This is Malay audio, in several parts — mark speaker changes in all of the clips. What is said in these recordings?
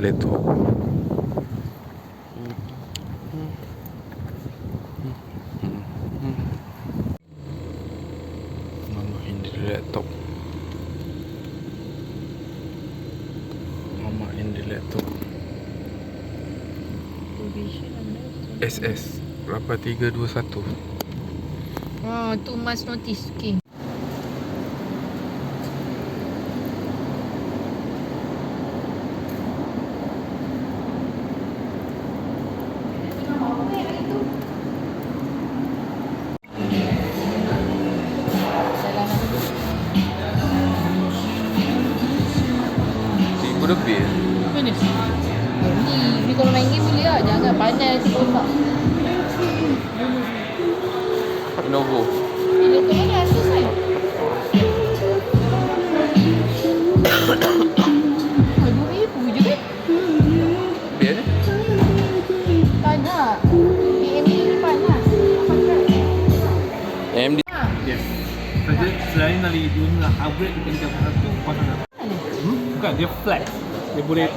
Speaker 1: laptop. Mama in the laptop. Mama in the laptop. SS 8321.
Speaker 2: Oh, tu must notice. Okay.
Speaker 1: Lebih.
Speaker 2: Mana? Ni, ni kalau main game boleh lah. Jangan pandai nanti kotak.
Speaker 1: Lenovo.
Speaker 2: Tu mana Asus kan?
Speaker 3: Dia boleh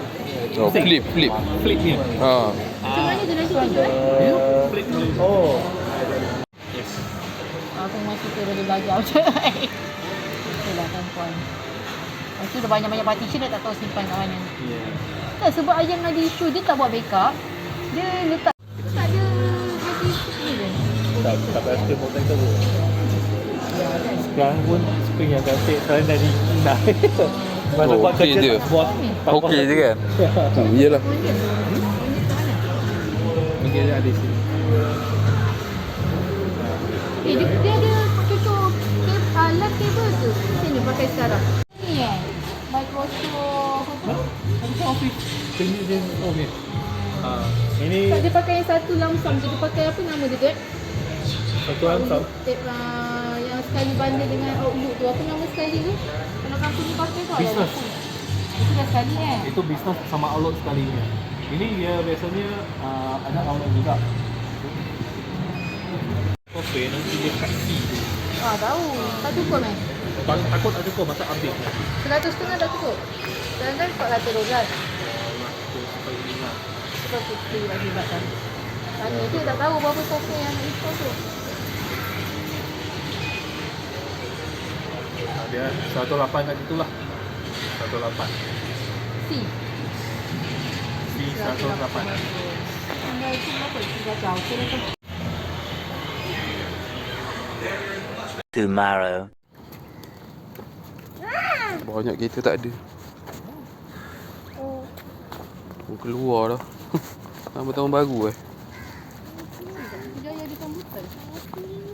Speaker 1: Oh, flip, flip.
Speaker 3: flip dia.
Speaker 1: Ha.
Speaker 2: Macam mana dia nak cuba tu eh?
Speaker 3: Dia flip. Oh. Yes.
Speaker 2: Aku masih kita boleh belajar macam ni. Betul lah tuan-tuan. Lepas tu dah banyak-banyak partition dah tak tahu simpan kat mana.
Speaker 3: Yeah.
Speaker 2: Tak sebab ayam ada isu dia tak buat backup. Dia letak dia tak ada bagi ni je.
Speaker 3: Tak tak protector pun.
Speaker 2: Ya kan.
Speaker 3: Sekarang pun screen yang cantik sekarang dari China. Masa
Speaker 1: Oh,
Speaker 3: buat
Speaker 1: okey
Speaker 3: kerja
Speaker 1: je.
Speaker 3: buat. tak
Speaker 1: Okey
Speaker 3: buat.
Speaker 1: je kan? Oh, iyalah.
Speaker 2: Dia? Ini?
Speaker 3: Okey dia ada sini.
Speaker 2: Eh dia, dia ada cocok ke alat kabel tu. Sini pakai sekarang. Ni eh. Microsoft apa?
Speaker 3: Macam office. Sini dia oh ni. Ah, ini
Speaker 2: Tak dia pakai yang satu je. Dia pakai apa nama dia tu eh?
Speaker 3: satu ansam.
Speaker 2: Tape uh, yang sekali bundle dengan Outlook tu. Apa nama sekali tu? Kalau company pakai tu
Speaker 3: Business.
Speaker 2: Itu dah sekali eh.
Speaker 3: Itu bisnes sama Outlook sekalinya. Ini dia biasanya uh, ada Outlook juga. Okey, nanti dia kat fee tu.
Speaker 2: Ah tahu. Tak cukup eh.
Speaker 3: Tak- Takut tak cukup masa update.
Speaker 2: Seratus setengah tak cukup. Sekarang kan 412. Sebab kita lagi batang. Tanya dia tak tahu berapa software yang install tu.
Speaker 3: Dia 108 kat situ lah. 108.
Speaker 2: C.
Speaker 3: Fee 108.
Speaker 2: Anda itu berapa? Tiga jauh. Kira tu.
Speaker 4: tomorrow.
Speaker 1: Banyak kereta tak ada.
Speaker 2: Oh.
Speaker 1: Oh, keluar dah. Nama tahun baru eh.
Speaker 2: Komputer.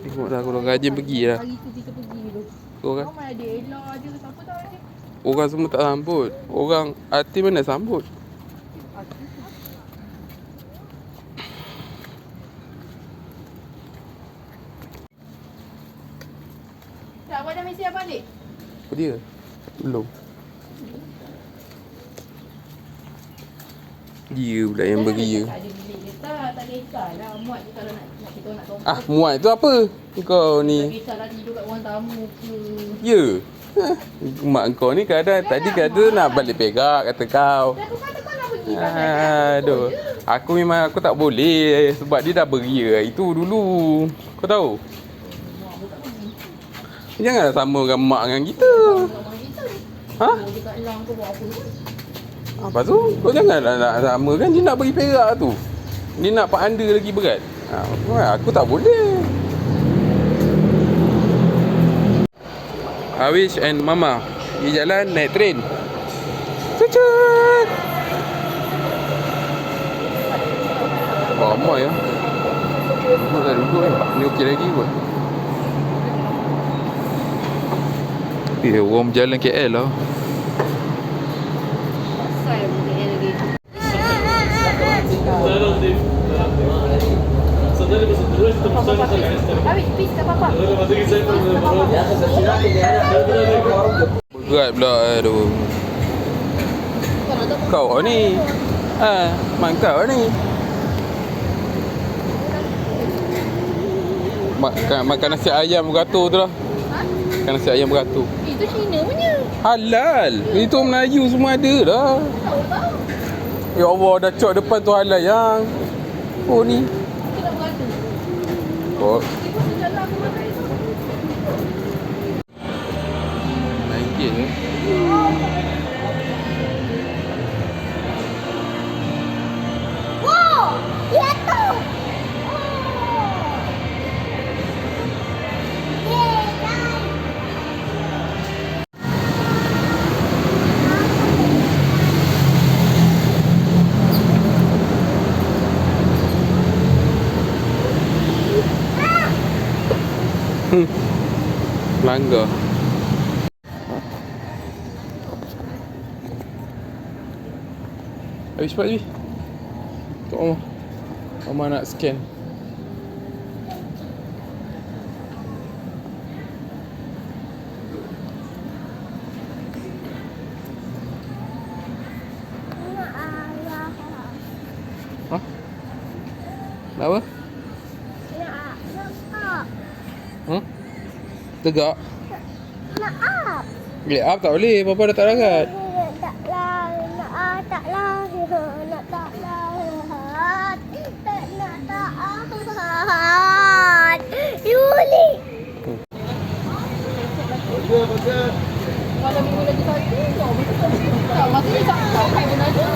Speaker 1: Tengoklah kalau rajin pergi lah.
Speaker 2: Hari tu kita pergi tu.
Speaker 1: Orang,
Speaker 2: Kau mana ada Ella ada siapa tak ada.
Speaker 1: orang semua tak sambut. Orang artis mana sambut?
Speaker 2: Tak, abang dah mesej abang balik.
Speaker 1: Dia? Belum. Dia pula yang beria.
Speaker 2: Tak ada bilik dia tak, tak kisahlah. Muat je kalau nak, nak kita nak tolong.
Speaker 1: Ah, muat tu apa? Kau ni.
Speaker 2: ke.
Speaker 1: Ya. Hah, Mak kau ni kadang tadi kata nak balik perak kata kau. Aduh. Aku memang aku tak boleh sebab dia dah beria itu dulu. Kau tahu? Janganlah sama dengan mak dengan kita. Ha?
Speaker 2: Oh, dia lang tu?
Speaker 1: Kau janganlah nak sama kan dia nak bagi perak tu. Dia nak pak anda lagi berat. Ha, aku tak boleh. Awish and Mama pergi jalan naik train. Cucut. Ramai ya. Duduk tak duduk ni. Ni okey lagi kot. Eh, orang berjalan KL lah. Berat pula aduh.
Speaker 2: Tahu
Speaker 1: Kau ni. Ha, mak kau ni. Makan makan nasi ayam beratur tu lah. Makan nasi ayam beratur.
Speaker 2: Itu Cina punya.
Speaker 1: Halal. Itu Melayu semua ada dah. Ya Allah dah cok depan tu halal yang Oh ni. Oh Melanggar Habis cepat Habis Kat Mama Mama nak scan? Nak apa? Hmm? Tegak?
Speaker 2: Maaf.
Speaker 1: Boleh up tak boleh Papa dah tak larat
Speaker 2: Tak lah, nak ah, tak lah, nak tak lah, tak nak tak ah. Yuli. Kalau minggu lagi satu, tak tak masa ni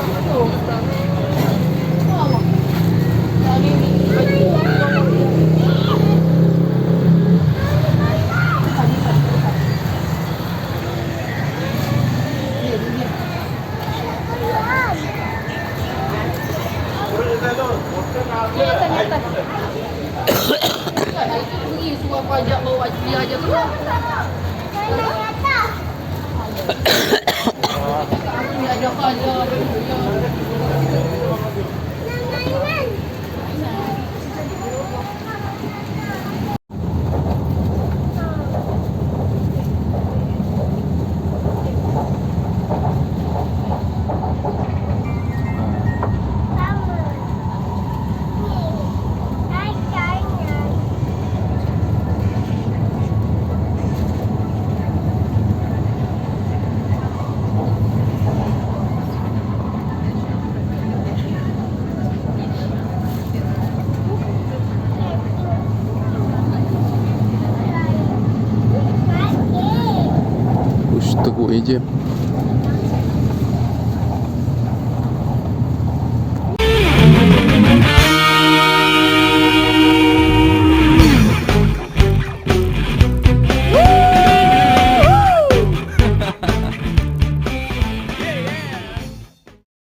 Speaker 2: 这个怎
Speaker 1: 么样？проповеди.